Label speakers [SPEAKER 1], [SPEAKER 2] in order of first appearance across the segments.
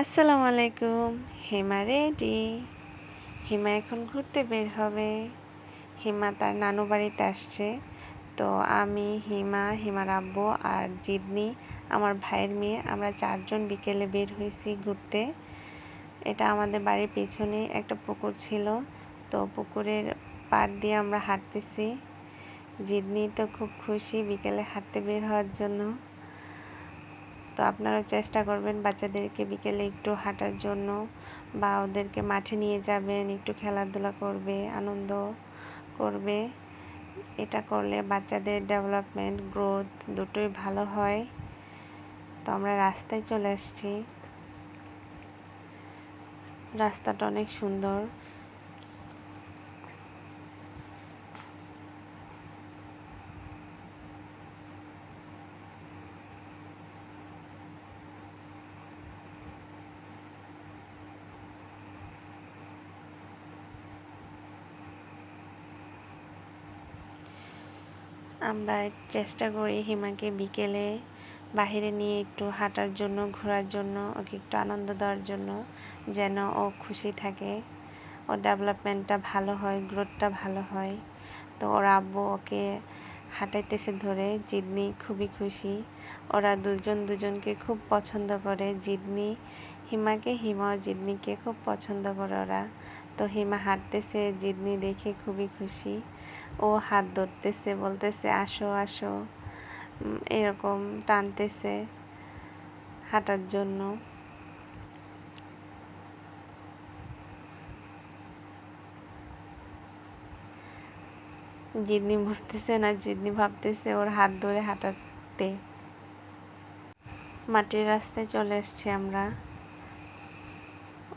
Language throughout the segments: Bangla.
[SPEAKER 1] আসসালামু আলাইকুম। হেমা রেডি। হিমা এখন ঘুরতে বের হবে। হিমা তার নানু বাড়িতে আসছে। তো আমি, হিমা, হিমার আব্বু আর জিদনি, আমার ভাইয়ের মেয়ে, আমরা চারজন বিকেলে বের হয়েছি ঘুরতে। এটা আমাদের বাড়ির পেছনে একটা পুকুর ছিল। তো পুকুরের পাড় দিয়ে আমরা হাঁটতেছি। জিদনি তো খুব খুশি বিকেলে হাঁটতে বের হওয়ার জন্য। তো আপনারাও চেষ্টা করবেন বাচ্চাদেরকে বিকেলে একটু হাঁটার জন্য বা ওদেরকে মাঠে নিয়ে যাবেন, একটু খেলাধুলা করবে, আনন্দ করবে। এটা করলে বাচ্চাদের ডেভেলপমেন্ট গ্রোথ দুটোই ভালো হয়। তো আমরা রাস্তায় চলে আসছি। রাস্তাটা অনেক সুন্দর। আমরা চেষ্টা করি হিমাকে বিকেলে বাহিরে নিয়ে একটু হাঁটার জন্য, ঘোরার জন্য, ওকে একটু আনন্দ দেওয়ার জন্য যেন ও খুশি থাকে। ওর ডেভেলপমেন্টটা ভালো হয়, গ্রোথটা ভালো হয়। তো ওর আব্বু ওকে হাঁটাইতেছে ধরে জিদনি খুবই খুশি। ওরা দুজন দুজনকে খুব পছন্দ করে। জিদনি হিমাকে হিমা ও জিদনিকে খুব পছন্দ করে ওরা। তো হিমা হাঁটতেছে, জিদনি দেখে খুবই খুশি। ও হাত ধরতেছে, বলতেছে, আসো আসো। এরকম টানতেছে হাঁটার জন্য। জিদনি বুঝতেছে না, জিদনি ভাবতেছে ওর হাত ধরে হাঁটাতে। মাটির রাস্তায় চলে এসছি আমরা।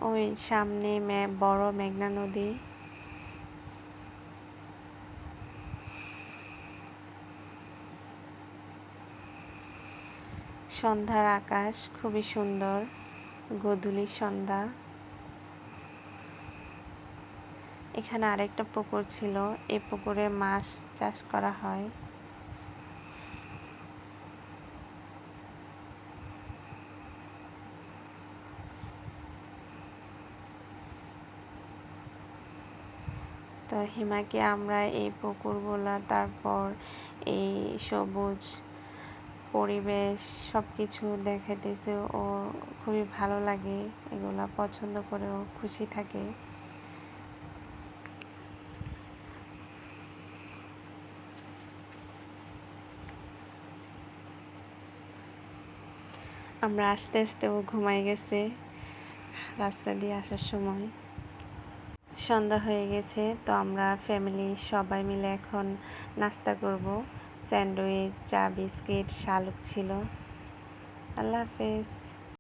[SPEAKER 1] ওই সামনে বড় মেঘনা নদী। সন্ধ্যার আকাশ খুবই সুন্দর, গধূলি সন্ধ্যা। এখানে আরেকটা পুকুর ছিল, এই পুকুরে মাছ চাষ করা হয়। তো হিমাকে আমরা এই পুকুরগুলো, তারপর এই সবুজ পরিবেশ সব কিছু দেখাইতেছে। ও খুবই ভালো লাগে, এগুলা পছন্দ করে ও খুশি থাকে। আমরা আস্তে আস্তে ও ঘুমাই গেছে রাস্তা দিয়ে আসার সময়। সন্ধ্যা হয়ে গেছে, তো আমরা ফ্যামিলি সবাই মিলে এখন নাস্তা করব। স্যান্ডউইচ, চা, বিস্কিট, শালুক ছিল। আল্লাহ হাফেজ।